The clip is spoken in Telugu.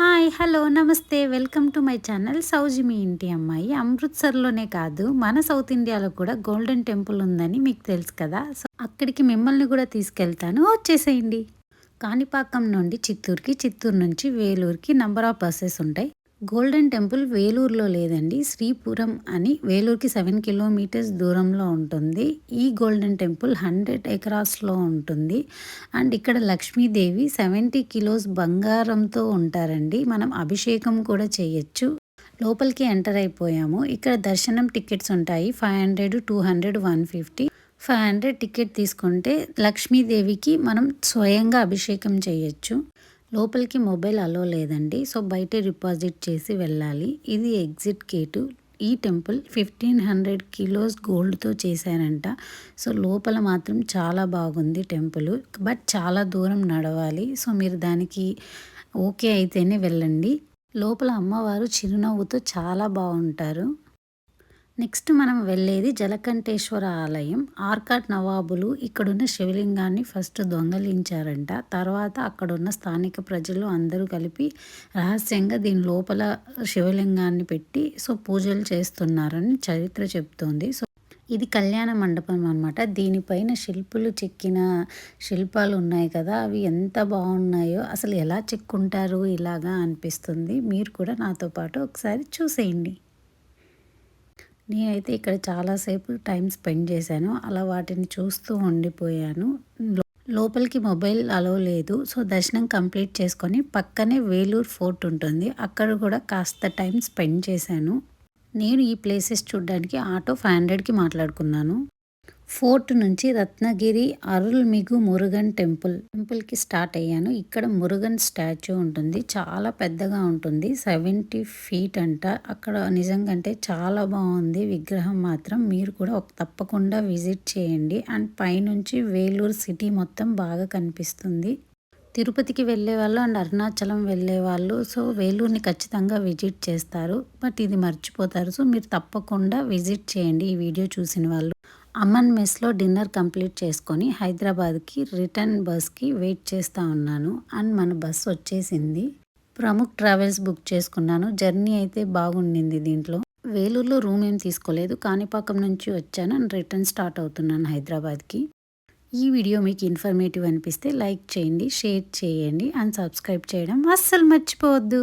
Hi hello namaste. Welcome to my channel Souji మీ ఇంటి అమ్మాయి. అమృత్సర్లోనే కాదు మన సౌత్ ఇండియాలో కూడా గోల్డెన్ టెంపుల్ ఉందని మీకు తెలుసు కదా. సో అక్కడికి మిమ్మల్ని కూడా తీసుకెళ్తాను. వచ్చేసేయండి. కాణిపాకం నుండి చిత్తూరుకి చిత్తూరు నుంచి వేలూరుకి నంబర్ ఆఫ్ బస్సెస్ ఉంటాయి. గోల్డెన్ టెంపుల్ వేలూరులో లేదండి శ్రీపురం అని వేలూరుకి సెవెన్ కిలోమీటర్స్ దూరంలో ఉంటుంది. ఈ గోల్డెన్ టెంపుల్ హండ్రెడ్ ఎకరాస్లో ఉంటుంది. అండ్ ఇక్కడ లక్ష్మీదేవి సెవెంటీ కిలోస్ బంగారంతో ఉంటారండి. మనం అభిషేకం కూడా చేయొచ్చు. లోపలికి ఎంటర్ అయిపోయాము. ఇక్కడ దర్శనం టికెట్స్ ఉంటాయి. Five hundred two hundred one fifty. Five hundred ticket తీసుకుంటే లక్ష్మీదేవికి మనం స్వయంగా అభిషేకం చేయొచ్చు. లోపలికి మొబైల్ అలో లేదండి. సో బయట డిపాజిట్ చేసి వెళ్ళాలి. ఇది ఎగ్జిట్ గేటు. ఈ టెంపుల్ ఫిఫ్టీన్ హండ్రెడ్ కిలోస్ గోల్డ్తో చేశారంట. సో లోపల మాత్రం చాలా బాగుంది టెంపుల్. బట్ చాలా దూరం నడవాలి. సో మీరు దానికి ఓకే అయితేనే వెళ్ళండి. లోపల అమ్మవారు చిరునవ్వుతో చాలా బాగుంటారు. నెక్స్ట్ మనం వెళ్ళేది జలకంఠేశ్వర ఆలయం. ఆర్కాట్ నవాబులు ఇక్కడున్న శివలింగాన్ని ఫస్ట్ దొంగలించారంట. తర్వాత అక్కడున్న స్థానిక ప్రజలు అందరూ కలిపి రహస్యంగా దీని లోపల శివలింగాన్ని పెట్టి సో పూజలు చేస్తున్నారని చరిత్ర చెప్తోంది. సో ఇది కళ్యాణ మండపం అనమాట దీనిపైన శిల్పులు చెక్కిన శిల్పాలు ఉన్నాయి కదా అవి ఎంత బాగున్నాయో అసలు ఎలా చెక్కుంటారు ఇలాగా అనిపిస్తుంది. మీరు కూడా నాతో పాటు ఒకసారి చూసేయండి. నేనైతే ఇక్కడ చాలాసేపు టైం స్పెండ్ చేశాను. అలా వాటిని చూస్తూ ఉండిపోయాను. లోపలికి మొబైల్ అలో లేదు. సో దర్శనం కంప్లీట్ చేసుకొని పక్కనే వేలూరు ఫోర్ట్ ఉంటుంది. అక్కడ కూడా కాస్త టైం స్పెండ్ చేశాను. నేను ఈ ప్లేసెస్ చూడడానికి ఆటో ఫైవ్ హండ్రెడ్కి మాట్లాడుకున్నాను. ఫోర్ట్ నుంచి రత్నగిరి అరుల్మిగు మురుగన్ టెంపుల్. టెంపుల్కి స్టార్ట్ అయ్యాను. ఇక్కడ మురుగన్ స్టాచ్యూ ఉంటుంది. చాలా పెద్దగా ఉంటుంది. సెవెంటీ ఫీట్ అంట. అక్కడ నిజంగా అంటే చాలా బాగుంది. విగ్రహం మాత్రం మీరు కూడా ఒక తప్పకుండా విజిట్ చేయండి. అండ్ పైనుంచి వేలూరు సిటీ మొత్తం బాగా కనిపిస్తుంది. తిరుపతికి వెళ్ళే వాళ్ళు అండ్ అరుణాచలం వెళ్ళే వాళ్ళు సో వేలూరుని ఖచ్చితంగా విజిట్ చేస్తారు. బట్ ఇది మర్చిపోతారు. సో మీరు తప్పకుండా విజిట్ చేయండి ఈ వీడియో చూసిన వాళ్ళు. అమ్మన్ మెస్లో డిన్నర్ కంప్లీట్ చేసుకొని హైదరాబాద్కి రిటర్న్ బస్కి వెయిట్ చేస్తూ ఉన్నాను. అండ్ మన బస్ వచ్చేసింది. ప్రముఖ్ ట్రావెల్స్ బుక్ చేసుకున్నాను. జర్నీ అయితే బాగుండింది దీంట్లో. వేలూరులో రూమ్ ఏం తీసుకోలేదు. కాణిపాకం నుంచి వచ్చాను. అండ్ రిటర్న్ స్టార్ట్ అవుతున్నాను హైదరాబాద్కి. ఈ వీడియో మీకు ఇన్ఫర్మేటివ్ అనిపిస్తే లైక్ చేయండి షేర్ చేయండి అండ్ సబ్స్క్రైబ్ చేయడం అస్సలు మర్చిపోవద్దు.